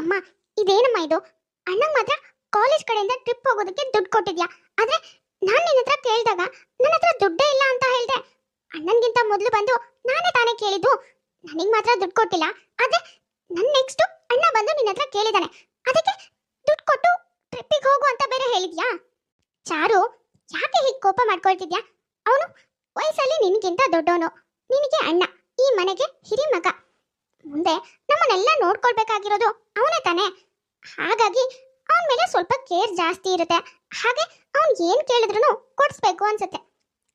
ಅಮ್ಮ, ಇದೇನಮ್ಮ ಇದು? ಅಣ್ಣ ಮಾತ್ರ ಕಾಲೇಜ್ ಕಡೆಯಿಂದ ಟ್ರಿಪ್ ಹೋಗೋದಕ್ಕೆ ದುಡ್ಡು ಕೊಟ್ಟಿದ್ಯಾ? ಆದ್ರೆ ನಾನ್ ನಿನ್ನ ಹತ್ರ ಕೇಳಿದಾಗ ನನ್ನ ಹತ್ರ ದುಡ್ಡೇ ಇಲ್ಲ ಅಂತ ಹೇಳ್ದೆ. ಅಣ್ಣನ್ಗಿಂತ ಮೊದಲು ಬಂದು ನಾನೇ ತಾನೇ ಕೇಳಿದ್ದು. ನನಗೆ ಮಾತ್ರ ದುಡ್ಡು ಕೊಟ್ಟಿಲ್ಲ. ಆದ್ರೆ ನನ್ ನೆಕ್ಸ್ಟ್ ಅಣ್ಣ ಬಂದು ನಿನ್ನ ಹತ್ರ ಕೇಳಿದಾನೆ. ಅದಕ್ಕೆ ದುಡ್ಡು ಕೊಟ್ಟು ಟ್ರಿಪ್ಪಿಗೆ ಹೋಗು ಅಂತ ಬೇರೆ ಹೇಳಿದ್ಯಾ? ಚಾರು, ಯಾಕೆ ಹೀಗೆ ಕೋಪ ಮಾಡ್ಕೊಳ್ತಿದ್ಯಾ? ಅವನು ವಯಸ್ಸಲ್ಲಿ ನಿನಗಿಂತ ದೊಡ್ಡವನು. ನಿನಗೆ ಅಣ್ಣ, ಈ ಮನೆಗೆ ಹಿರಿ ಮಗ ಮುಂದೆ ನಮ್ಮನ್ನೆಲ್ಲ ನೋಡ್ಕೊಳ್ಬೇಕಾಗಿರೋದು ಅವನೇ ತಾನೇ. ಹಾಗಾಗಿ ಅವನ ಮೇಲೆ ಸ್ವಲ್ಪ ಕೇರ್ ಜಾಸ್ತಿ ಇರುತ್ತೆ. ಹಾಗೆ ಅವನ್ ಏನ್ ಕೇಳಿದ್ರು ಕೊಡಿಸ್ಬೇಕು ಅನ್ಸುತ್ತೆ.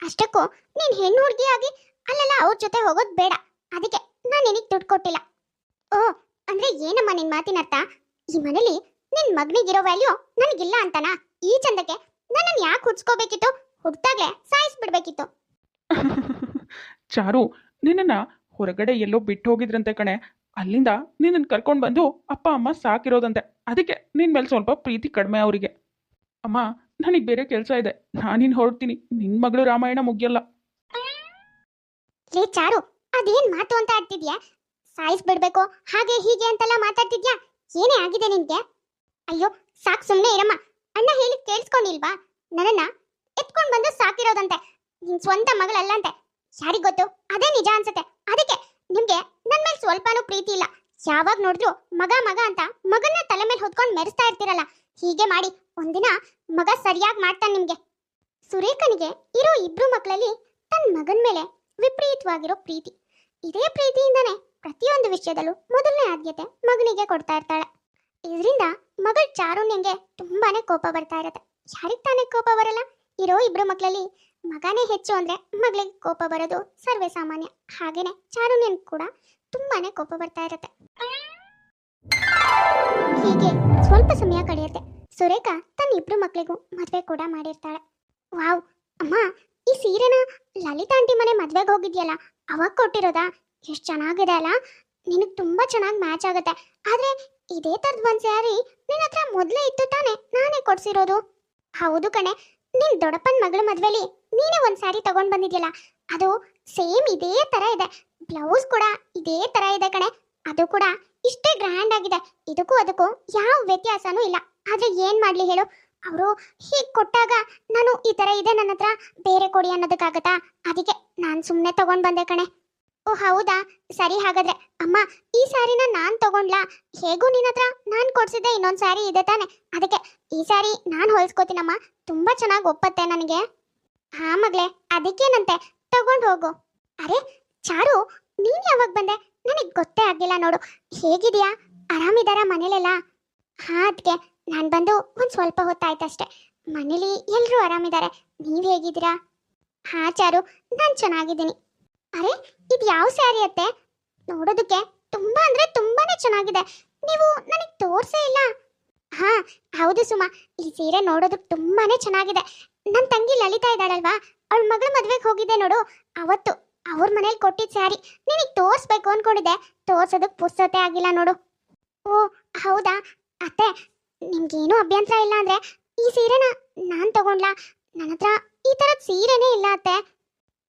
ಅಷ್ಟಕ್ಕೂ ನೀನ್ ಹೆಣ್ಣು ಹುಡುಗಿಯಾಗಿ ಅಲ್ಲೆಲ್ಲ ಅವ್ರ ಜೊತೆ ಹೋಗೋದ್ ಬೇಡ. ಅದಕ್ಕೆ ನಾನು ನಿನಗೆ ದುಡ್ಡು ಕೊಟ್ಟಿಲ್ಲ. ಓ, ಅಂದ್ರೆ ಏನಮ್ಮ ನಿನ್ ಮಾತಿನ ಅರ್ಥ? ಈ ಮನೇಲಿ ನಿನ್ ಮಗನಿಗಿರೋ ವ್ಯಾಲ್ಯೂ ನನಗಿಲ್ಲ ಅಂತನಾ? ಈ ಚಂದಕ್ಕೆ ನನ್ನನ್ನು ಯಾಕೆ ಹುಡ್ಸ್ಕೋಬೇಕಿತ್ತು? ಹುಡ್ತಾಗ್ಲೇ ಸಾಯಿಸ್ಬಿಡ್ಬೇಕಿತ್ತು. ಚಾರು, ನಿನ್ನನ್ನ ಹೊರಗಡೆ ಎಲ್ಲೋ ಬಿಟ್ಟು ಹೋಗಿದ್ರಂತೆ ಕಣೆ. ಅಲ್ಲಿಂದ ನಿನ್ನನ್ನು ಕರ್ಕೊಂಡು ಬಂದು ಅಪ್ಪ, ಅಮ್ಮ ಸಾಕಿರೋದಂತೆ. ಅದಕ್ಕೆ ನಿನ್ನ ಮೇಲೆ ಸ್ವಲ್ಪ ಪ್ರೀತಿ ಕಡಿಮೆ ಅವರಿಗೆ. ಅಮ್ಮ, ನನಗೆ ಬೇರೆ ಕೆಲಸ ಇದೆ. ನಾನಿನ್ ಹೊರಡ್ತೀನಿ. ನಿನ್ನ ಮಗಳು ರಾಮಾಯಣ ಮುಗಿಯಲ್ಲ. ಚಾರು, ಅದೇನ್ ಮಾತು ಅಂತ ಆಡ್ತಿದ್ಯಾ ಸಾಯಿಸ್ಬಿಡ್ಬೇಕು ಹಾಗೆ ಹೀಗೆ ಅಂತೆಲ್ಲ ಮಾತಾಡ್ತಿದ್ಯಾ? ಏನೇ ಆಗಿದೆ ನಿನ್ಗೆ? ಅಯ್ಯೋ, ಸಾಕ್ ಸುಮ್ಮನೆ ಇರಮ್ಮ. ಅಣ್ಣ ಹೇಳಿ ಕೇಳಿಸ್ಕೊಂಡಿಲ್ವಾ? ನನ್ನನ್ನ ಎತ್ಕೊಂಡ್ ಬಂದು ಸಾಕಿರೋದಂತೆ. ನಿನ್ ಸ್ವಂತ ಮಗಳಲ್ಲಂತೆ ಯಾರಿಗೊತ್ತು ಅದೇ ನಿಜ ಅನ್ಸುತ್ತೆ. ಅದಕ್ಕೆ ನಿಮ್ಗೆ ನನ್ ಮೇಲೆ ಸ್ವಲ್ಪನೂ ಪ್ರೀತಿ ಇಲ್ಲ. ಯಾವಾಗ ನೋಡಿದ್ರು ಮಗ ಮಗ ಅಂತ ಮಗನ ತಲೆ ಮೇಲೆ ಹೊತ್ಕೊಂಡು ಮೆರೆಸ್ತಾ ಇರ್ತೀರಲ್ಲ. ಹೀಗೆ ಮಾಡಿ ಒಂದಿನ ಮಗ ಸರಿಯಾಗಿ ಮಾಡ್ತಾನೆ ನಿಮ್ಗೆ. ಸುರೇಖನಿಗೆ ಇರೋ ಇಬ್ರು ಮಕ್ಕಳಲ್ಲಿ ತನ್ನ ಮಗನ ಮೇಲೆ ವಿಪರೀತವಾಗಿರೋ ಪ್ರೀತಿ. ಇದೇ ಪ್ರೀತಿಯಿಂದನೇ ಪ್ರತಿಯೊಂದು ವಿಷಯದಲ್ಲೂ ಮೊದಲನೇ ಆದ್ಯತೆ ಮಗನಿಗೆ ಕೊಡ್ತಾ ಇರ್ತಾಳೆ. ಇದರಿಂದ ಮಗಳ ಚಾರುಣ್ಯಂಗೆ ತುಂಬಾನೇ ಕೋಪ ಬರ್ತಾ ಇರತ್ತೆ. ಯಾರಿಗೆ ತಾನೇ ಕೋಪ ಬರಲ್ಲ? ಇರೋ ಇಬ್ರು ಮಕ್ಕಳಲ್ಲಿ ಮಗನೇ ಹೆಚ್ಚು ಅಂದ್ರೆ ಮಗಳಿಗೆ ಕೋಪ ಬರೋದು ಸರ್ವೇ ಸಾಮಾನ್ಯ. ಹಾಗೇನೆ ಚಾರುಣ್ಯನ್ ಕೂಡ ತುಂಬಾನೇ ಕೋಪ ಬರ್ತಾ ಇರುತ್ತೆ. ಹೀಗೆ ಸ್ವಲ್ಪ ಸಮಯ ಕಳೆಯುತ್ತೆ. ಸುರೇಖಾ ತನ್ನ ಇಬ್ರು ಮಕ್ಕಳಿಗೂ ಮದುವೆ ಕೂಡ ಮಾಡಿರ್ತಾಳೆ. ವಾವ್, ಅಮ್ಮ, ಈ ಸೀರೆನ ಲಲಿತಾ ಆಂಟಿ ಮನೆ ಮದ್ವೆಗೆ ಹೋಗಿದ್ಯಲ್ಲ, ಅವಾಗ ಕೊಟ್ಟಿರೋದಾ? ಎಷ್ಟು ಚೆನ್ನಾಗಿದೆ ಅಲ್ಲ? ನಿನಗೆ ತುಂಬಾ ಚೆನ್ನಾಗಿ ಮ್ಯಾಚ್ ಆಗುತ್ತೆ. ಆದ್ರೆ ಇದೇ ಥರದ್ದು ಒಂದು ಸ್ಯಾರಿ ನಿನ್ನ ಹತ್ರ ಮೊದಲೇ ಇತ್ತು ತಾನೆ ನಾನೇ ಕೊಡಿಸಿರೋದು. ಹೌದು ಕಣೆ ನಿನ್ನ ದೊಡ್ಡಪ್ಪನ ಮಗಳ ಮದ್ವೆಲಿ ನೀನೇ ಒಂದ್ ಸ್ಯಾರಿ ತಗೊಂಡ್ ಬಂದಿದ್ಯಲ್ಲ, ಅದು ಸೇಮ್ ಇದೇ ತರ ಇದೆ. ಬ್ಲೌಸ್ ಕೂಡ ಇದೇ ತರ ಇದೆ ಕಣೆ. ಅದು ಕೂಡ ಇಷ್ಟೇ ಗ್ರ್ಯಾಂಡ್ ಆಗಿದೆ. ಇದಕ್ಕೂ ಅದಕ್ಕೂ ಯಾವ ವ್ಯತ್ಯಾಸನೂ ಇಲ್ಲ. ಆದ್ರೆ ಏನ್ ಮಾಡ್ಲಿ ಹೇಳು? ಅವರು ಹೀಗ್ ಕೊಟ್ಟಾಗ ನಾನು ಈ ತರ ಇದೆ ನನ್ನ ಹತ್ರ, ಬೇರೆ ಕೊಡಿ ಅನ್ನೋದಕ್ಕಾಗತ್ತಾ? ಅದಕ್ಕೆ ನಾನು ಸುಮ್ಮನೆ ತಗೊಂಡ್ ಬಂದೆ ಕಣೆ. ಓ, ಹೌದಾ? ಸರಿ ಹಾಗಾದ್ರೆ. ಅಮ್ಮ, ಈ ಸ್ಯಾರಿನ ನಾನ್ ತಗೊಂಡ್ಲಾ? ಹೇಗೂ ನಿನ್ನ ಹತ್ರ? ನಾನ್ ಕೊಡ್ಸಿದ್ದೆ ಇನ್ನೊಂದ್ ಸ್ಯಾರಿ ಇದೆ ತಾನೆ. ಅದಕ್ಕೆ ಈ ಸ್ಯಾರಿ ನಾನ್ ಹೊಲ್ಸ್ಕೊತೀನಮ್ಮ. ತುಂಬಾ ಚೆನ್ನಾಗಿ ಒಪ್ಪತ್ತೆ ನನಗೆ. ಹಾ ಮಗ್ಲೆ ಅದಕ್ಕೇನಂತೆ? ತಗೊಂಡು ಹೋಗು. ಅರೆ, ಚಾರು, ನೀನ್ ಯಾವಾಗ ಬಂದೆ? ನನಗೆ ಗೊತ್ತೇ ಆಗಿಲ್ಲ ನೋಡು. ಹೇಗಿದ್ಯಾ? ಆರಾಮಿದಾರ ಮನೇಲೆಲ್ಲ? ಹಾ ಅದಕ್ಕೆ ನಾನ್ ಬಂದು ಒಂದ್ ಸ್ವಲ್ಪ ಹೊತ್ತಾಯ್ತಷ್ಟೇ. ಮನೇಲಿ ಎಲ್ರೂ ಆರಾಮಿದ್ದಾರೆ ನೀವ್ ಹೇಗಿದ್ದೀರಾ? ಹಾ, ಚಾರು. ನಾನ್ ಚೆನ್ನಾಗಿದ್ದೀನಿ. ಅರೆ, ಇದು ಯಾವ ಸ್ಯಾರಿ ಅತ್ತೆ? ನೋಡೋದಕ್ಕೆ ತುಂಬಾ ಅಂದ್ರೆ ತುಂಬಾನೇ ಚೆನ್ನಾಗಿದೆ. ನೀವು ನನಗೆ ತೋರ್ಸೇ ಇಲ್ಲ. ಹಾ, ಹೌದು ಸುಮಾ. ಈ ಸೀರೆ ನೋಡೋದಕ್ಕೆ ತುಂಬಾನೇ ಚೆನ್ನಾಗಿದೆ. ನನ್ನ ತಂಗಿ ಲಲಿತಾ ಇದ್ದಾಳಲ್ವಾ? ಅವಳ ಮಗಳ ಮದ್ವೆಗೆ ಹೋಗಿದ್ದೆ ನೋಡು. ಅವತ್ತು ಅವ್ರ ಮನೇಲಿ ಕೊಟ್ಟಿದ್ದ ಸ್ಯಾರಿ ನಿನಗೆ ತೋರಿಸ್ಬೇಕು ಅನ್ಕೊಂಡಿದ್ದೆ. ತೋರ್ಸೋದಕ್ಕೆ ಪುಸ್ತತೆ ಆಗಿಲ್ಲ ನೋಡು. ಓ, ಹೌದಾ? ಅತ್ತೆ, ನಿಮ್ಗೇನು ಅಭ್ಯಂತರ ಇಲ್ಲ ಅಂದ್ರೆ ಈ ಸೀರೆನ ನಾನ್ ತಗೊಂಡ್ಲಾ? ನನ್ನ ಹತ್ರ ಈ ತರದ್ ಸೀರೆನೇ ಇಲ್ಲ ಅತ್ತೆ.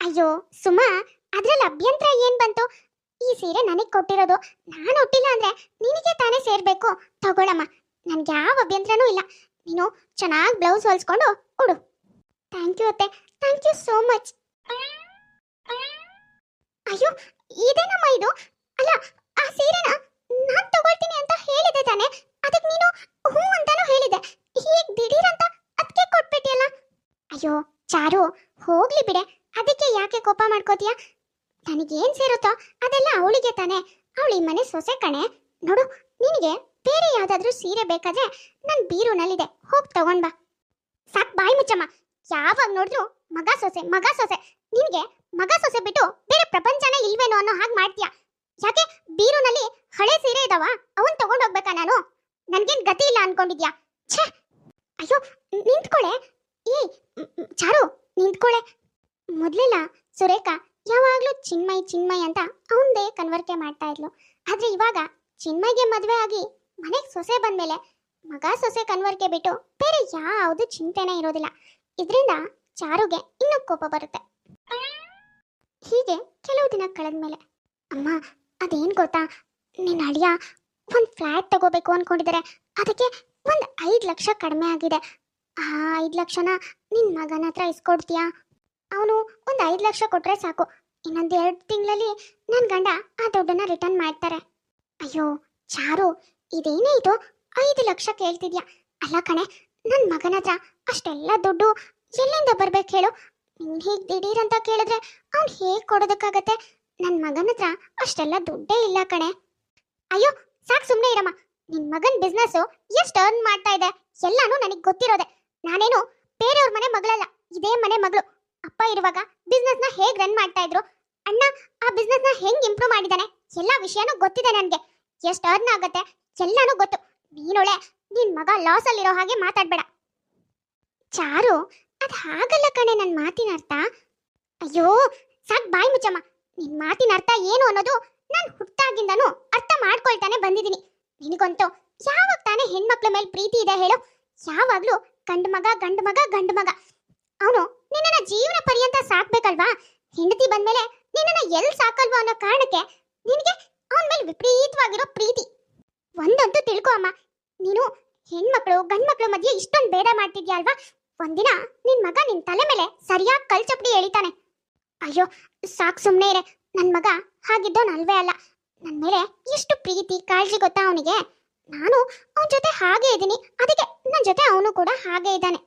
ಅಯ್ಯೋ, ಸುಮಾ, ಅದ್ರಲ್ಲಿ ಅಭ್ಯಂತರ ಏನ್ ಬಂತು? ಈ ಸೀರೆ ನನಗೆ ಕೊಟ್ಟಿರೋದು ನಾನು ಒಟ್ಟಿಲ್ಲ ಅಂದ್ರೆ ನಿನಗೆ ತಾನೇ ಸೇರ್ಬೇಕು? ತಗೊಳಮ್ಮ. ನನ್ಗೆ ಯಾವ ಅಭ್ಯಂತರನೂ ಇಲ್ಲ. ನೀನು ಚೆನ್ನಾಗಿ ಬ್ಲೌಸ್ ಹೊಲ್ಸ್ಕೊಂಡು ಉಡು ಥ್ಯಾಂಕ್ ಯು ಅತ್ತೆ. Thank you so much. ಅಯ್ಯೋ, ಇದೇನಮ್ಮ ಇದು? ಅಲ್ಲ, ಆ ಸೀರೆನ ನಾನು ತಗೊಳ್ತೀನಿ ಅಂತ ಹೇಳಿದೆ ತಾನೆ. ಅದಕ್ಕೆ ನೀನು ಹ್ಞೂ ಅಂತಾನು ಹೇಳಿದೆ. ಹೀಗೆ ದಿಢೀರಂತ ಅದಕ್ಕೆ ಕೊಟ್ಬಿಟ್ಟಿಯಲ್ಲ? ಅಯ್ಯೋ, ಚಾರು, ಹೋಗ್ಲಿ ಬಿಡೆ. ಅದಕ್ಕೆ ಯಾಕೆ ಕೋಪ ಮಾಡ್ಕೋತೀಯ? ನನಗೇನ್ ಸೇರುತ್ತೋ ಅದೆಲ್ಲ ಅವಳಿಗೆ ತಾನೆ. ಅವಳು ಈ ಮನೆ ಸೊಸೆ ಕಣೆ. ನೋಡು, ನಿನಗೆ ಬೇರೆ ಯಾವ್ದಾದ್ರೂ ಸೀರೆ ಬೇಕಾದ್ರೆ ನನ್ ಬೀರೂನಲ್ಲಿದೆ. ಹೋಗ್ ತಗೊಂಡ್ಬಾ ಸಾಕ್ ಬಾಯಿ ಮುಚ್ಚಮ್ಮ. ಯಾವಾಗ ನೋಡಿದ್ರು ಮಗ ಸೊಸೆ ಮಗ ಸೊಸೆ. ನಿನಗೆ ಮಗ ಸೊಸೆ ಬಿಟ್ಟು ಬೇರೆ ಪ್ರಪಂಚನೇ ಇಲ್ವೇನೋ ಅನ್ನೋ ಹಾಗೆ ಮಾಡ್ತೀಯ? ಯಾಕೆ ಬೀರುನಲ್ಲಿ ಹಳೆ ಸೀರೆ ಇದಾವ, ಅವನ್ ತಗೊಂಡ್ ಹೋಗ್ಬೇಕಾ ನಾನು? ನನ್ಗೇನ್ ಗತಿ ಇಲ್ಲ ಅನ್ಕೊಂಡಿದ್ಯಾ? ಛೇ! ಅಯ್ಯೋ, ನಿಂತ್ಕೊಳೆ. ಏ ಚಾರು, ನಿಂತ್ಕೊಳೆ. ಮೊದ್ಲೆಲ್ಲ ಸುರೇಖಾ ಯಾವಾಗ್ಲೂ ಚಿನ್ಮಯ್ ಚಿನ್ಮಯ್ ಅಂತ ಅವಂದೇ ಕನ್ವರ್ಕೆ ಮಾಡ್ತಾ ಇದ್ಲು. ಆದ್ರೆ ಇವಾಗ ಚಿನ್ಮಯ್ಗೆ ಮದ್ವೆ ಆಗಿ ಮನೆಗೆ ಸೊಸೆ ಬಂದ್ಮೇಲೆ ಮಗ ಸೊಸೆ ಕನ್ವರ್ಕೆ ಬಿಟ್ಟು ಬೇರೆ ಯಾವುದು ಚಿಂತೆನೇ ಇರೋದಿಲ್ಲ. ಇದರಿಂದ ಚಾರುಗೆ ಇನ್ನೂ ಕೋಪ ಬರುತ್ತೆ. ಹೀಗೆ ಕೆಲವು ದಿನ ಕಳೆದ್ಮೇಲೆ, ಅಮ್ಮ, ಅದೇನ್ ಗೊತ್ತಾ? ನಿನ್ನ ಅಳಿಯ ಒಂದು ಫ್ಲ್ಯಾಟ್ ತಗೋಬೇಕು ಅನ್ಕೊಂಡಿದ್ದಾರೆ ಅದಕ್ಕೆ ಒಂದು ಐದು ಲಕ್ಷ ಕಡಿಮೆ ಆಗಿದೆ. ಆ ಐದು ಲಕ್ಷನ ನಿನ್ನ ಮಗನ ಹತ್ರ ಇಸ್ಕೊಡ್ತೀಯಾ? ಅವನು ಒಂದು ಐದು ಲಕ್ಷ ಕೊಟ್ಟರೆ ಸಾಕು. ಇನ್ನೊಂದು ಎರಡು ತಿಂಗಳಲ್ಲಿ ನನ್ನ ಗಂಡ ಆ ದುಡ್ಡನ್ನ ರಿಟರ್ನ್ ಮಾಡ್ತಾರೆ. ಅಯ್ಯೋ, ಚಾರು, ಇದೇನೇ ಇದು? ಐದು ಲಕ್ಷ ಕೇಳ್ತಿದ್ಯಾ? ಅಲ್ಲ ಕಣೆ ನನ್ನ ಮಗನ ಹತ್ರ ಅಷ್ಟೆಲ್ಲ ದುಡ್ಡು ಎಲ್ಲಿಂದ ಬರ್ಬೇಕು ಹೇಳು? ನೀನು ಹೀಗೆ ದಿಢೀರ್ ಅಂತ ಕೇಳಿದ್ರೆ ಅವ್ನು ಹೇಗ್ ಕೊಡೋದಕ್ಕಾಗತ್ತೆ? ನನ್ನ ಮಗನ ಹತ್ರ ಅಷ್ಟೆಲ್ಲ ದುಡ್ಡೇ ಇಲ್ಲ ಕಣೆ. ಅಯ್ಯೋ, ಸಾಕು ಸುಮ್ಮನೆ ಇರಮ್ಮ. ನಿನ್ ಮಗನ್ ಬಿಸ್ನೆಸ್ ಎಷ್ಟು ಅರ್ನ್ ಮಾಡ್ತಾ ಇದೆ ಎಲ್ಲಾನು ನನಗೆ ಗೊತ್ತಿರೋದೆ. ನಾನೇನು ಬೇರೆಯವ್ರ ಮನೆ ಮಗಳಲ್ಲ, ಇದೇ ಮನೆ ಮಗಳು. ಅಪ್ಪ ಇರುವಾಗ ಬಿಸ್ನೆಸ್ನ ಹೇಗ್ ರನ್ ಮಾಡ್ತಾ ಇದ್ರು? ಅಣ್ಣ ಆ ಬಿಸ್ನೆಸ್ನ ಹೆಂಗ್ ಇಂಪ್ರೂವ್ ಮಾಡಿದಾನೆ? ಎಲ್ಲ ವಿಷಯನೂ ಗೊತ್ತಿದೆ ನನಗೆ. ಎಷ್ಟು ಅರ್ನ್ ಆಗತ್ತೆ ಎಲ್ಲಾನು ಗೊತ್ತು. ನೀನೊಳೆ ನಿನ್ ಮಗ ಲಾಸ್ ಅಲ್ಲಿರೋ ಹಾಗೆ ಮಾತಾಡ್ಬೇಡ. ಚಾರು, ಅದ್ ಹಾಗಲ್ಲ ಕಣೆ ನನ್ ಮಾತಿನ ಅರ್ಥ. ಅಯ್ಯೋ, ಸಾಕ್ ಬಾಯ್ ಮುಚ್ಚಮ್ಮ. ನಿನ್ ಮಾತಿನ ಅರ್ಥ ಏನು ಅನ್ನೋದು ನಾನ್ ಹುಟ್ಟಾಗಿಂದನೂ ಅರ್ಥ ಮಾಡ್ಕೊಳ್ತಾನೆ ಬಂದಿದ್ದೀನಿ. ನಿನಗಂತೂ ಯಾವಾಗ ತಾನೇ ಹೆಣ್ಮಕ್ಳ ಮೇಲೆ ಪ್ರೀತಿ ಇದೆ ಹೇಳು? ಯಾವಾಗ್ಲೂ ಗಂಡ ಮಗ, ಗಂಡು ಮಗ ಗಂಡು ಮಗ. ಅವನು ನಿನ್ನ ಜೀವನ ಪರ್ಯಂತ ಸಾಕ್ಬೇಕಲ್ವಾ? ಹೆಂಡತಿ ಬಂದ್ಮೇಲೆ ನಿನ್ನನ್ನ ಎಲ್ ಸಾಕಲ್ವಾ ಅನ್ನೋ ಕಾರಣಕ್ಕೆ ನಿನಗೆ ಅವನ ಮೇಲೆ ವಿಪರೀತವಾಗಿರೋ ಪ್ರೀತಿ. ಒಂದಂತೂ ತಿಳ್ಕೊ ಅಮ್ಮ. ನೀನು ಹೆಣ್ಮಕ್ಳು, ಗಂಡ್ಮಕ್ಳು ಮಧ್ಯೆ ಇಷ್ಟೊಂದು ಬೇಡ ಮಾಡ್ತಿದ್ಯಾ ಅಲ್ವಾ? ಒಂದಿನ ನಿನ್ ಮಗ ನಿನ್ ತಲೆ ಮೇಲೆ ಸರಿಯಾಗಿ ಕಲ್ಚಪ್ಡಿ ಎಳಿತಾನೆ. ಅಯ್ಯೋ, ಸಾಕ್ ಸುಮ್ನೆ ಇರೆ. ನನ್ ಮಗ ಹಾಗಿದ್ದೋನ್ ಅಲ್ವೇ ಅಲ್ಲ. ನನ್ ಮೇಲೆ ಎಷ್ಟು ಪ್ರೀತಿ, ಕಾಳಜಿ ಗೊತ್ತಾ ಅವನಿಗೆ? ನಾನು ಅವನ ಜೊತೆ ಹಾಗೆ ಇದ್ದೀನಿ. ಅದಕ್ಕೆ ನನ್ನ ಜೊತೆ ಅವನು ಕೂಡ ಹಾಗೆ ಇದ್ದಾನೆ.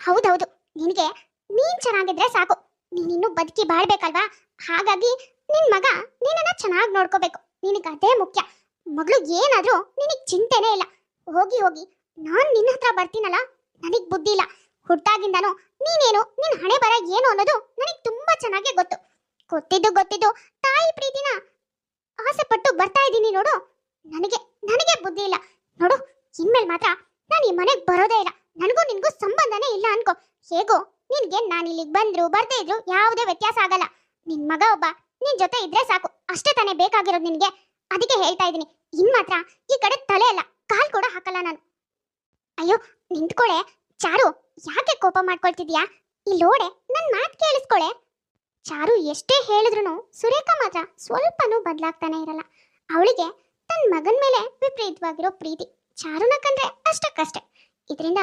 ಹೌದೌದು, ನಿನಗೆ ನೀನ್ ಚೆನ್ನಾಗಿದ್ರೆ ಸಾಕು. ನೀನಿನ್ನು ಬದುಕಿ ಬಾಳ್ಬೇಕಲ್ವಾ? ಹಾಗಾಗಿ ನಿನ್ ಮಗ ನಿನ್ನನ್ನ ಚೆನ್ನಾಗಿ ನೋಡ್ಕೋಬೇಕು. ನಿನಗೆ ಅದೇ ಮುಖ್ಯ. ಮಗಳು ಏನಾದ್ರೂ ನಿನಗ್ ಚಿಂತೆನೇ ಇಲ್ಲ. ಹೋಗಿ ಹೋಗಿ. ನಾನ್ ನಿನ್ನ ಹತ್ರ ಬರ್ತೀನಲ್ಲ? ನನಗ್ ಬುದ್ಧಿ ಇಲ್ಲ. ಹುಟ್ಟಾಗಿಂದನೂ ನೀನೇನು ನಿನ್ ಹಣೆ ಬರ ಏನು ಅನ್ನೋದು ನನಗೆ ತುಂಬಾ ಚೆನ್ನಾಗಿ ಗೊತ್ತು. ಗೊತ್ತಿದ್ದು ಗೊತ್ತಿದ್ದು ತಾಯಿ ಪ್ರೀತಿನ ಆಸೆ ಪಟ್ಟು ಬರ್ತಾ ಇದ್ದೀನಿ ನೋಡು. ನನಗೆ ನನಗೆ ಬುದ್ಧಿ ಇಲ್ಲ. ನೋಡು, ಇನ್ಮೇಲೆ ಮಾತ್ರ ನಾನು ಈ ಮನೆಗೆ ಬರೋದೇ ಇಲ್ಲ. ನನಗೂ ನಿನಗೂ ಸಂಬಂಧನೇ ಇಲ್ಲ ಅನ್ಕೋ. ಹೇಗೋ ನಿನಗೆ ನಾನು ಇಲ್ಲಿಗೆ ಬಂದ್ರು, ಬರ್ದೇ ಇದ್ರು ಯಾವುದೇ ವ್ಯತ್ಯಾಸ ಆಗಲ್ಲ. ನಿನ್ ಮಗ ಒಬ್ಬ ನಿನ್ ಜೊತೆ ಇದ್ರೆ ಸಾಕು. ಅಷ್ಟೇ ತಾನೇ ಬೇಕಾಗಿರೋದು ನಿನಗೆ. ಅದಕ್ಕೆ ಹೇಳ್ತಾ ಇದ್ದೀನಿ. ಇನ್ ಮಾತ್ರ ಈ ಕಡೆ ತಲೆ ಅಲ್ಲ. ಕಾಲ್ ಕೂಡ ಹಾಕಲ್ಲ ನಾನು. ಅಯ್ಯೋ, ನಿಂತ್ಕೊಳೆ. ಚಾರು, ಯಾಕೆ ಕೋಪ ಮಾಡ್ಕೊಳ್ತಿದ್ಯಾ? ಇಲ್ಲೋಡೆ ನನ್ ಮಾತ್ ಕೇಳಿಸ್ಕೊಳೆ. ಚಾರು ಎಷ್ಟೇ ಹೇಳಿದ್ರು ಸುರೇಖಾ ಮಾತ್ರ ಸ್ವಲ್ಪನೂ ಬದಲಾಗ್ತಾನೆ ಇರಲ್ಲ. ಅವಳಿಗೆ ತನ್ನ ಮಗನ ಮೇಲೆ ವಿಪರೀತವಾಗಿರೋ ಪ್ರೀತಿ ಚಾರುನ ಕಂಡ್ರೆ ಅಷ್ಟಕ್ಕಷ್ಟೇ. ಇದರಿಂದ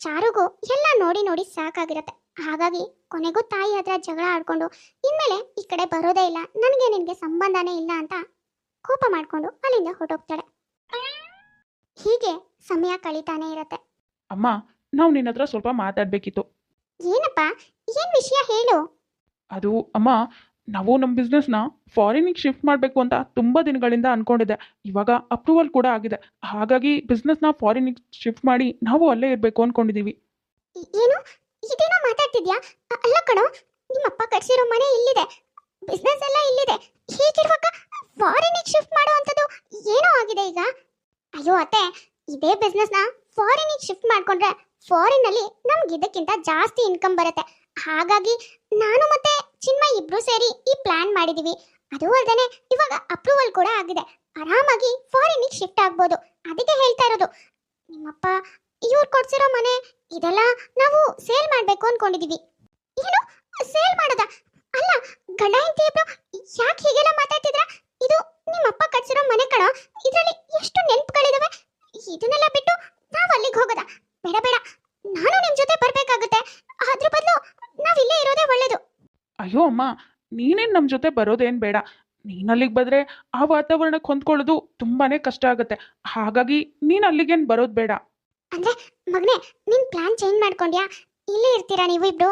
ಚಾರುಗೂ ಎಲ್ಲ ನೋಡಿ ನೋಡಿ ಸಾಕಾಗಿರತ್ತೆ. ಹಾಗಾಗಿ ಕೊನೆಗೂ ತಾಯಿ ಹತ್ರ ಜಗಳ ಆಡ್ಕೊಂಡು ಇನ್ಮೇಲೆ ಈ ಕಡೆ ಬರೋದೇ ಇಲ್ಲ, ನನಗೆ ನಿನಗೆ ಸಂಬಂಧನೇ ಇಲ್ಲ ಅಂತ ಕೋಪ ಮಾಡ್ಕೊಂಡು ಅಲ್ಲಿಂದ ಹೊರಟೋಗ್ತಾಳೆ. ಹೀಗೆ ಸಮಯ ಕಳೀತಾನೆ ಇರತ್ತೆ. ಅಮ್ಮ ನಾವು ನಿನ್ನ ಹತ್ರ ಸ್ವಲ್ಪ ಮಾತಾಡಬೇಕಿತ್ತು. ಏನಪ್ಪ? ಏನ್ ವಿಷಯ ಹೇಳು? ಅದು ಅಮ್ಮ ನಾವು ನಮ್ಮ ಬಿಸ್ನೆಸ್ನ ಫಾರಿನಿಗೆ ಶಿಫ್ಟ್ ಮಾಡಬೇಕು ಅಂತ ತುಂಬ ದಿನಗಳಿಂದ ಅಂದ್ಕೊಂಡಿದ್ದೆ ಇವಾಗ ಅಪ್ರೂವಲ್ ಕೂಡ ಆಗಿದೆ. ಹಾಗಾಗಿ ಬಿಸ್ನೆಸ್ನ ಫಾರಿನಿಗೆ ಶಿಫ್ಟ್ ಮಾಡಿ ನಾವು ಅಲ್ಲೇ ಇರಬೇಕು ಅಂದ್ಕೊಂಡಿದ್ದೀವಿ ಏನು? ಇದೇನೋ ಮಾತಾಡ್ತಿದ್ಯಾ? ಅ- ಅಲ್ಲ ಕಣೋ ನಿಮ್ಮಪ್ಪ ಕಟ್ಸಿರೋ ಮನೆ ಇಲ್ಲಿದೆ. ಬಿಸ್ನೆಸ್ ಎಲ್ಲ ಇಲ್ಲಿದೆ. ಹೀಗಿರುವಾಗ ಫಾರಿನಿಗೆ ಶಿಫ್ಟ್ ಮಾಡುವಂಥದ್ದು ಏನೋ ಆಗಿದೆ ಈಗ? ಅಯ್ಯೋ ಅತ್ತೆ, ಇದೇ ಬಿಸ್ನೆಸ್ನ ಫಾರಿನಿಗೆ ಶಿಫ್ಟ್ ಮಾಡ್ಕೊಂಡ್ರೆ ಫಾರಿನಲ್ಲಿ ನಮ್ಗೆ ಇದಕ್ಕಿಂತ ಜಾಸ್ತಿ ಇನ್ಕಮ್ ಬರುತ್ತೆ. ಹಾಗಾಗಿ ನಾನು ಮತ್ತೆ ಚಿನ್ಮಯ್ ಇಬ್ರು ಸೇರಿ ಈ ಪ್ಲಾನ್ ಮಾಡಿದೀವಿ. ಅದು ಅಲ್ಲದೆ ಇವಾಗ ಅಪ್ರೂವಲ್ ಕೂಡ ಆಗಿದೆ. ಆರಾಮಾಗಿ ಫಾರಿನಿಗೆ ಶಿಫ್ಟ್ ಆಗ್ಬೋದು. ಅದಕ್ಕೆ ಹೇಳ್ತಾ ಇರೋದು, ನಿಮ್ಮಪ್ಪ ಇವ್ರು ಕೊಡ್ಸಿರೋ ಮನೆ, ಇದೆಲ್ಲ ನಾವು ಸೇಲ್ ಮಾಡ್ಬೇಕು ಅನ್ಕೊಂಡಿದೀವಿ. ಏನು? ಸೇಲ್ ಮಾಡೋದ? ಅಲ್ಲ, ಗಂಡ ಹೆಂಡತಿ ಇಬ್ರು ಯಾಕೆ ಹೀಗೆಲ್ಲ ಮಾತಾಡ್ತಿದ್ರ? ಇದು ನಿಮ್ಮಪ್ಪ ಕಟ್ಸಿರೋ ಮನೆ ಕಣೋ ಇದರಲ್ಲಿ ಎಷ್ಟು ನೆನಪುಗಳಿದಾವೆ? ಇದನ್ನೆಲ್ಲ ಬಿಟ್ಟು ನಾವು ಅಲ್ಲಿಗೆ ಹೋಗೋದ? ಬೇಡ ಬೇಡ. ನಾನು ನಿಮ್ ಜೊತೆ ಬರ್ಬೇಕಾಗುತ್ತೆ. ಅದ್ರ ಬದಲು ನಾವ್ ಇಲ್ಲೇ ಇರೋದೇ ಒಳ್ಳೇದು. ಅಯ್ಯೋ ಅಮ್ಮ ನೀನೇನು ನಮ್ಮ ಜೊತೆ ಬರೋದೇನ್ ಬೇಡ. ನೀನ್ ಅಲ್ಲಿಗೆ ಬಂದರೆ ಆ ವಾತಾವರಣಕ್ಕೆ ಹೊಂದ್ಕೊಳ್ಳೋದು ತುಂಬಾನೇ ಕಷ್ಟ ಆಗುತ್ತೆ. ಹಾಗಾಗಿ ನೀನು ಅಲ್ಲಿಗೇನು ಬರೋದು ಬೇಡ. ಅಂದ್ರೆ ಮಗನೇ ನಿನ್ ಪ್ಲಾನ್ ಚೇಂಜ್ ಮಾಡ್ಕೊಂಡ್ಯಾ? ಇಲ್ಲೇ ಇರ್ತೀರಾ ನೀವು ಇಬ್ರು?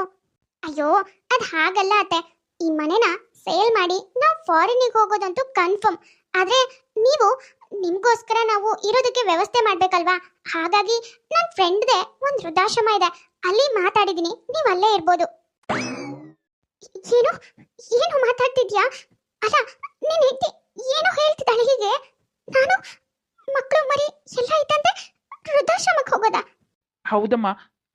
ಅಯ್ಯೋ ಅದ್ ಹಾಗಲ್ಲ ಅತ್ತೆ. ಈ ಮನೆನ ಸೇಲ್ ಮಾಡಿ ನಾವು ಫಾರಿನಿಗೆ ಹೋಗೋದಂತೂ ಕನ್ಫರ್ಮ್ ಆದರೆ ನೀವು ನಿಮಗೋಸ್ಕರ ನಾವು ಇರೋದಕ್ಕೆ ವ್ಯವಸ್ಥೆ ಮಾಡಬೇಕಲ್ವಾ? ಹಾಗಾಗಿ ನನ್ನ ಫ್ರೆಂಡ್ದೆ ಒಂದು ವೃದ್ಧಾಶ್ರಮ ಇದೆ. ಅಲ್ಲಿ ಮಾತಾಡಿದ್ದೀನಿ ನೀವು ಅಲ್ಲೇ ಇರ್ಬೋದು. ಏನು? ಏನು ಮಾತಾಡ್ತಿದ್ಯಾ? ಅಲ್ಲ, ನೀನು ಹೆಂಡತಿ ಏನು ಹೇಳ್ತಿದ್ದಾಳೆ ಹೀಗೆ? ನಾನು ಮಕ್ಕಳು ಮರಿ ಎಲ್ಲ ಇದ್ದಂತೆ ವೃದ್ಧಾಶ್ರಮಕ್ಕೆ ಹೋಗೋದಾ? ಹೌದಮ್ಮ.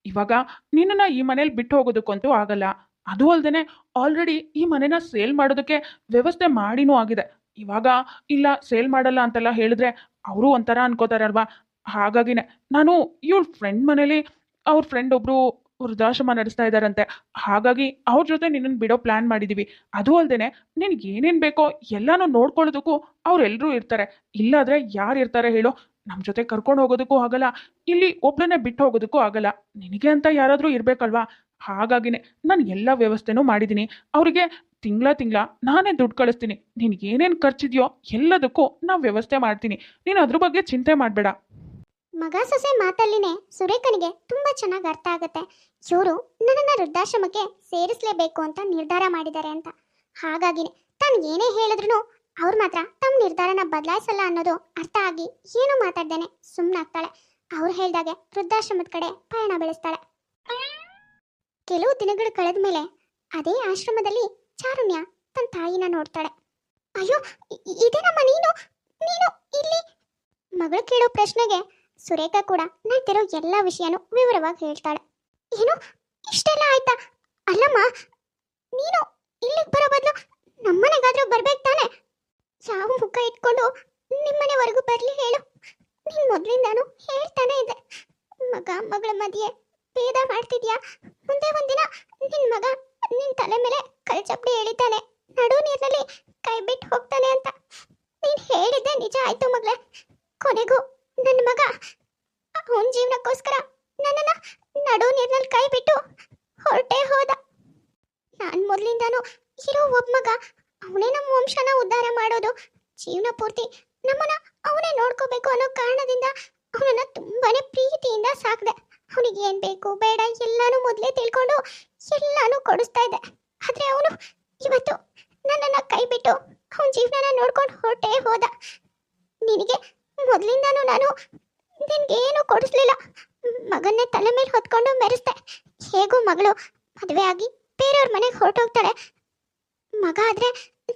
ಇವಾಗ ನಿನ್ನನ್ನು ಈ ಮನೇಲಿ ಬಿಟ್ಟು ಹೋಗೋದಕ್ಕಂತೂ ಆಗಲ್ಲ. ಅದು ಅಲ್ಲದೆ ಆಲ್ರೆಡಿ ಈ ಮನೆನ ಸೇಲ್ ಮಾಡೋದಕ್ಕೆ ವ್ಯವಸ್ಥೆ ಮಾಡಿನೂ ಆಗಿದೆ. ಇವಾಗ ಇಲ್ಲ ಸೇಲ್ ಮಾಡಲ್ಲ ಅಂತೆಲ್ಲ ಹೇಳಿದ್ರೆ ಅವರು ಒಂಥರ ಅನ್ಕೋತಾರಲ್ವಾ? ಹಾಗಾಗಿನೇ ನಾನು ಇವಳ ಫ್ರೆಂಡ್ ಮನೇಲಿ ಅವ್ರ ಫ್ರೆಂಡ್ ಒಬ್ಬರು ವೃದ್ಧಾಶ್ರಮ ನಡೆಸ್ತಾ ಇದ್ದಾರಂತೆ. ಹಾಗಾಗಿ ಅವ್ರ ಜೊತೆ ನಿನ್ನನ್ನು ಬಿಡೋ ಪ್ಲಾನ್ ಮಾಡಿದ್ದೀವಿ ಅದು ಅಲ್ಲದೆ ನಿನಗೆ ಏನೇನು ಬೇಕೋ ಎಲ್ಲಾನು ನೋಡ್ಕೊಳ್ಳೋದಕ್ಕೂ ಅವರೆಲ್ಲರೂ ಇರ್ತಾರೆ. ಇಲ್ಲಾದ್ರೆ ಯಾರು ಇರ್ತಾರೆ ಹೇಳು? ನಮ್ಮ ಜೊತೆ ಕರ್ಕೊಂಡು ಹೋಗೋದಕ್ಕೂ ಆಗಲ್ಲ, ಇಲ್ಲಿ ಒಬ್ಬನೇ ಬಿಟ್ಟು ಹೋಗೋದಕ್ಕೂ ಆಗಲ್ಲ. ನಿನಗೆ ಅಂತ ಯಾರಾದರೂ ಇರಬೇಕಲ್ವಾ? ಹಾಗಾಗಿನೇ ನಾನು ಎಲ್ಲ ವ್ಯವಸ್ಥೆನೂ ಮಾಡಿದ್ದೀನಿ ಅವರಿಗೆ ತಿಂಗಳ ತಿಂಗಳ ನಾನೇ ದುಡ್ಡು ಕಳಿಸ್ತೀನಿ. ನಿನಗೆ ಏನೇನು ಖರ್ಚಿದೆಯೋ ಎಲ್ಲದಕ್ಕೂ ನಾವು ವ್ಯವಸ್ಥೆ ಮಾಡ್ತೀನಿ. ನೀನು ಅದ್ರ ಬಗ್ಗೆ ಚಿಂತೆ ಮಾಡಬೇಡ. ಮಗ ಸೊಸೆ ಮಾತಲ್ಲಿನೇ ಸುರೇಖನಿಗೆ ತುಂಬಾ ಚೆನ್ನಾಗಿ ಅರ್ಥ ಆಗುತ್ತೆ. ಇವರು ನನ್ನನ್ನು ವೃದ್ಧಾಶ್ರಮಕ್ಕೆ ಸೇರಿಸಲೇಬೇಕು ಅಂತ ನಿರ್ಧಾರ ಮಾಡಿದ್ದಾರೆ ಅಂತ. ಹಾಗಾಗಿನೇ ತಾನು ಏನೇ ಹೇಳಿದ್ರು ಅವ್ರು ಮಾತ್ರ ತಮ್ಮ ನಿರ್ಧಾರನ ಬದಲಾಯಿಸಲ್ಲ ಅನ್ನೋದು ಅರ್ಥ ಆಗಿ ಏನು ಮಾತಾಡ್ದೇನೆ ಸುಮ್ಮನಾಗ್ತಾಳೆ ಅವ್ರು ಹೇಳ್ದಾಗೆ ವೃದ್ಧಾಶ್ರಮದ ಕಡೆ ಪಯಣ ಬೆಳೆಸ್ತಾಳೆ. ಕೆಲವು ದಿನಗಳು ಕಳೆದ ಮೇಲೆ ಅದೇ ಆಶ್ರಮದಲ್ಲಿ ಚಾರುಣ್ಯ ತನ್ನ ತಾಯಿನ ನೋಡ್ತಾಳೆ. ಅಯ್ಯೋ ಇದೇನಮ್ಮ ನೀನು? ನೀನು ಇಲ್ಲಿ? ಮಗಳು ಕೇಳೋ ಪ್ರಶ್ನೆಗೆ ಸುರೇಖಾ ಕೂಡ ನಡ್ತಿರೋ ಎಲ್ಲ ವಿಷಯನೂ ವಿವರವಾಗಿ ಹೇಳ್ತಾಳೆ. ಏನು? ಇಷ್ಟೆಲ್ಲ ಆಯ್ತಾ? ಅಲ್ಲಮ್ಮ, ನೀನು ಇಲ್ಲಿಗೆ ಬರೋ ಬದಲು ನಮ್ಮನೆಗಾದ್ರೂ ಬರ್ಬೇಕು ತಾನೆ? ಯಾವ ಮುಖ ಇಟ್ಕೊಂಡು ನಿಮ್ಮನೆವರೆಗೂ ಬರಲಿ ಹೇಳು. ನೀನ್ ಮೊದ್ಲಿಂದಾನು ಹೇಳ್ತಾನೆ ಇದ್ದೆ. ಮಗ, ಮಗಳ ಮಧ್ಯೆ ಭೇದ ಮಾಡ್ತಿದ್ಯಾ? ಮುಂದೆ ಒಂದಿನ ನಿನ್ ಮಗ ನಿನ್ ತಲೆ ಮೇಲೆ ಕಲ್ಚಪ್ಪಡಿ ಎಳಿತಾನೆ. ನಡು ನೀರಿನಲ್ಲಿ ಕೈ ಬಿಟ್ಟು ಹೋಗ್ತಾನೆ ಅಂತ. ನೀನ್ ಹೇಳಿದ್ದೆ ನಿಜ ಆಯ್ತು ಮಗಳೇ. ಕೊನೆಗೂ ನನ್ನ ಮಗ ಅವನ ಜೀವನಕ್ಕೋಸ್ಕರ ನನ್ನನ್ನ ನಡು ನೀರಿನಲ್ಲಿ ಕೈ ಬಿಟ್ಟು ಹೊರಟೇ ಹೋದ. ನಾನು ಮೊದ್ಲಿಂದಾನು ಇರೋ ಒಬ್ಬ ಮಗ ಅವನೇ ನಮ್ಮ ವಂಶನ ಉದ್ಧಾರ ಮಾಡೋದು. ಜೀವನ ಪೂರ್ತಿ ನಮ್ಮನ್ನ ಅವನೇ ನೋಡ್ಕೋಬೇಕು ಅನ್ನೋ ಕಾರಣದಿಂದ ಅವನನ್ನ ತುಂಬಾನೇ ಪ್ರೀತಿಯಿಂದ ಸಾಕ್ದೆ. ಅವನಿಗೆ ಏನ್ ಬೇಕು ಬೇಡ ಎಲ್ಲಾನು ಮೊದಲೇ ತಿಳ್ಕೊಂಡು ಎಲ್ಲಾನು ಕೊಡಿಸ್ತಾ ಇದ್ದೆ. ಆದ್ರೆ ಅವನು ಇವತ್ತು ನನ್ನನ್ನ ಕೈ ಬಿಟ್ಟು ಅವನ ಜೀವನನ ನೋಡ್ಕೊಂಡು ಹೊರಟೇ ಹೋದ. ನಿನಗೆ ಮೊದಲಿಂದಾನು ನಾನು ನಿನ್ಗೇನು ಕೊಡಿಸ್ಲಿಲ್ಲ. ಮಗನ್ನೇ ತಲೆ ಮೇಲೆ ಹೊತ್ಕೊಂಡು ಮೆರೆಸ್ದೆ. ಹೇಗೂ ಮಗಳು ಮದುವೆ ಆಗಿ ಬೇರೆಯವ್ರ ಮನೆಗೆ ಹೊರಟೋಗ್ತಾಳೆ. ಮಗ ಆದ್ರೆ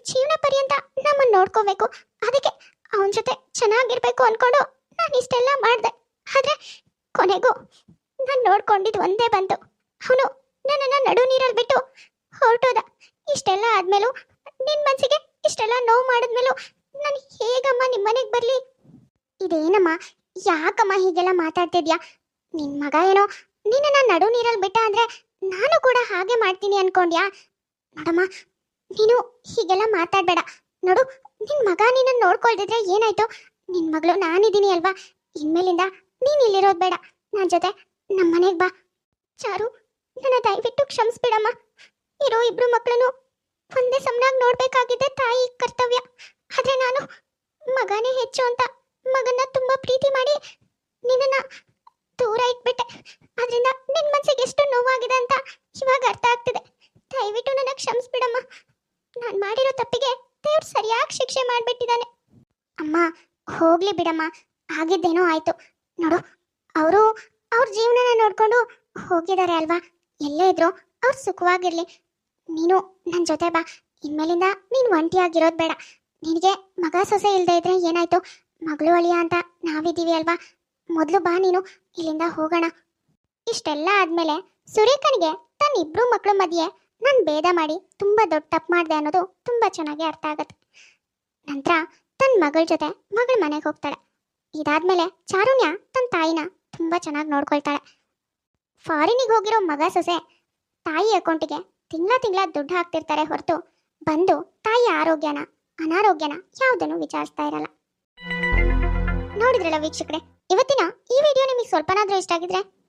ಜೀವನ ಪರ್ಯಂತ ನಮ್ಮನ್ನ ನೋಡ್ಕೋಬೇಕು. ಅದಕ್ಕೆ ಅವನ ಜೊತೆ ಚೆನ್ನಾಗಿರ್ಬೇಕು ಅನ್ಕೊಂಡು ನಾನು ಇಷ್ಟೆಲ್ಲ ಮಾಡಿದೆ. ಆದ್ರೆ ಕೊನೆಗೂ ನಾನು ನೋಡ್ಕೊಂಡಿದ್ ಒಂದೇ ಬಂತು. ಅವನು ನನ್ನನ್ನ ನಡು ನೀರಲ್ಲಿ ಬಿಟ್ಟು ಹೊರಟೋದ. ಇಷ್ಟೆಲ್ಲ ಆದ್ಮೇಲೂ ನಿನ್ ಮನ್ಸಿಗೆ ಇಷ್ಟೆಲ್ಲ ನೋವು ಮಾಡಿದ್ಮೇಲೂ ನಾನು ಹೇಗಮ್ಮ ನಿಮ್ಮನೆಗೆ ಬರ್ಲಿ? ಇದೇನಮ್ಮ, ಯಾಕಮ್ಮ ಹೀಗೆಲ್ಲ ಮಾತಾಡ್ತಿದ್ಯಾ? ನಿನ್ ಮಗ ಏನೋ ನಿನ್ನ ನಡು ನೀರಲ್ಲಿ ಬಿಟ್ಟ ಅಂದ್ರೆ ನಾನು ಕೂಡ ಹಾಗೆ ಮಾಡ್ತೀನಿ ಅನ್ಕೊಂಡ್ಯಾ? ನೋಡಮ್ಮ ನೀನು ಹೀಗೆಲ್ಲ ಮಾತಾಡಬೇಡ. ನೋಡು ನಿನ್ನ ಮಗ ನಿನ್ನ ನೋಡ್ಕೊಳ್ದಿದ್ರೆ ಏನಾಯ್ತು? ನಿನ್ ಮಗಳು ನಾನಿದ್ದೀನಿ ಅಲ್ವಾ? ಇನ್ಮೇಲಿಂದ ನೀನ್ ಇಲ್ಲಿರೋದ್ ಬೇಡ. ನನ್ನ ಜೊತೆ ನಮ್ಮನೆಗ್ ಬಾ. ಚಾರು, ನನ್ನ ದಯವಿಟ್ಟು ಕ್ಷಮಿಸ್ಬಿಡಮ್ಮ. ಇರೋ ಇಬ್ರು ಮಕ್ಕಳನ್ನು ಒಂದೇ ಸಮನಾಗಿ ನೋಡ್ಬೇಕಾಗಿದ್ದೆ ತಾಯಿ ಕರ್ತವ್ಯ. ಆದ್ರೆ ನಾನು ಮಗನೇ ಹೆಚ್ಚು ಅಂತ ಮಗನ ತುಂಬಾ ಪ್ರೀತಿ ಮಾಡಿ ನಿನ್ನನ್ನ ದೂರ ಇಟ್ಬಿಟ್ಟೆ. ಅದರಿಂದ ನಿನ್ನ ಮನಸ್ಸಿಗೆ ಎಷ್ಟು ನೋವಾಗಿದೆ ಅಂತ ಇವಾಗ ಅರ್ಥ ಆಗ್ತಿದೆ ದಯವಿಟ್ಟು ನನ್ನ ಕ್ಷಮಿಸ್ಬಿಡಮ್ಮ ನಾನು ಮಾಡಿರೋ ತಪ್ಪಿಗೆ ದೇವ್ರು ಸರಿಯಾಗಿ ಶಿಕ್ಷೆ ಮಾಡಿಬಿಟ್ಟಿದ್ದಾನೆ ಅಮ್ಮ ಹೋಗ್ಲಿ ಬಿಡಮ್ಮ. ಆಗಿದ್ದೇನೋ ಆಯ್ತು. ನೋಡು, ಅವರು ಅವ್ರ ಜೀವನನ ನೋಡ್ಕೊಂಡು ಹೋಗಿದ್ದಾರೆ ಅಲ್ವಾ? ಎಲ್ಲೇ ಇದ್ರು ಅವ್ರು ಸುಖವಾಗಿರ್ಲಿ. ನೀನು ನನ್ನ ಜೊತೆ ಬಾ. ಇನ್ಮೇಲಿಂದ ನೀನು ಒಂಟಿಯಾಗಿರೋದು ಬೇಡ. ನಿನಗೆ ಮಗ ಸೊಸೆ ಇಲ್ಲದೆ ಇದ್ರೆ ಏನಾಯ್ತು? ಮಗಳು ಅಳಿಯ ಅಂತ ನಾವಿದ್ದೀವಿ ಅಲ್ವಾ? ಮೊದಲು ಬಾ ನೀನು, ಇಲ್ಲಿಂದ ಹೋಗೋಣ. ಇಷ್ಟೆಲ್ಲ ಆದ್ಮೇಲೆ ಸುರೇಖನಿಗೆ ತನ್ನ ಇಬ್ರು ಮಕ್ಕಳ ಮಧ್ಯೆ ನಾನು ಭೇದ ಮಾಡಿ ತುಂಬಾ ದೊಡ್ಡ ತಪ್ಪು ಮಾಡಿದೆ ಅನ್ನೋದು ತುಂಬಾ ಚೆನ್ನಾಗಿ ಅರ್ಥ ಆಗತ್ತೆ. ನಂತರ ತನ್ನ ಮಗಳ ಜೊತೆ ಮಗಳ ಮನೆಗೆ ಹೋಗ್ತಾಳೆ. ಇದಾದ್ಮೇಲೆ ಚಾರುಣ್ಯ ತನ್ನ ತಾಯಿನ ತುಂಬಾ ಚೆನ್ನಾಗಿ ನೋಡ್ಕೊಳ್ತಾಳೆ. ಫಾರಿನಿಗೆ ಹೋಗಿರೋ ಮಗ ಸೊಸೆ ತಾಯಿ ಅಕೌಂಟಿಗೆ ತಿಂಗಳ ತಿಂಗಳ ದುಡ್ಡು ಹಾಕ್ತಿರ್ತಾರೆ ಹೊರತು ಬಂದು ತಾಯಿ ಆರೋಗ್ಯನ, ಅನಾರೋಗ್ಯನ ಯಾವುದನ್ನು ವಿಚಾರಿಸ್ತಾ ಇರಲ್ಲ. ನೋಡಿದ್ರಲ್ಲ ವೀಕ್ಷಕರೇ, ಇವತ್ತಿನ ಈ ವಿಡಿಯೋ ನಿಮಗೆ ಸ್ವಲ್ಪನಾದರೂ ಇಷ್ಟ ಆಗಿದ್ರೆ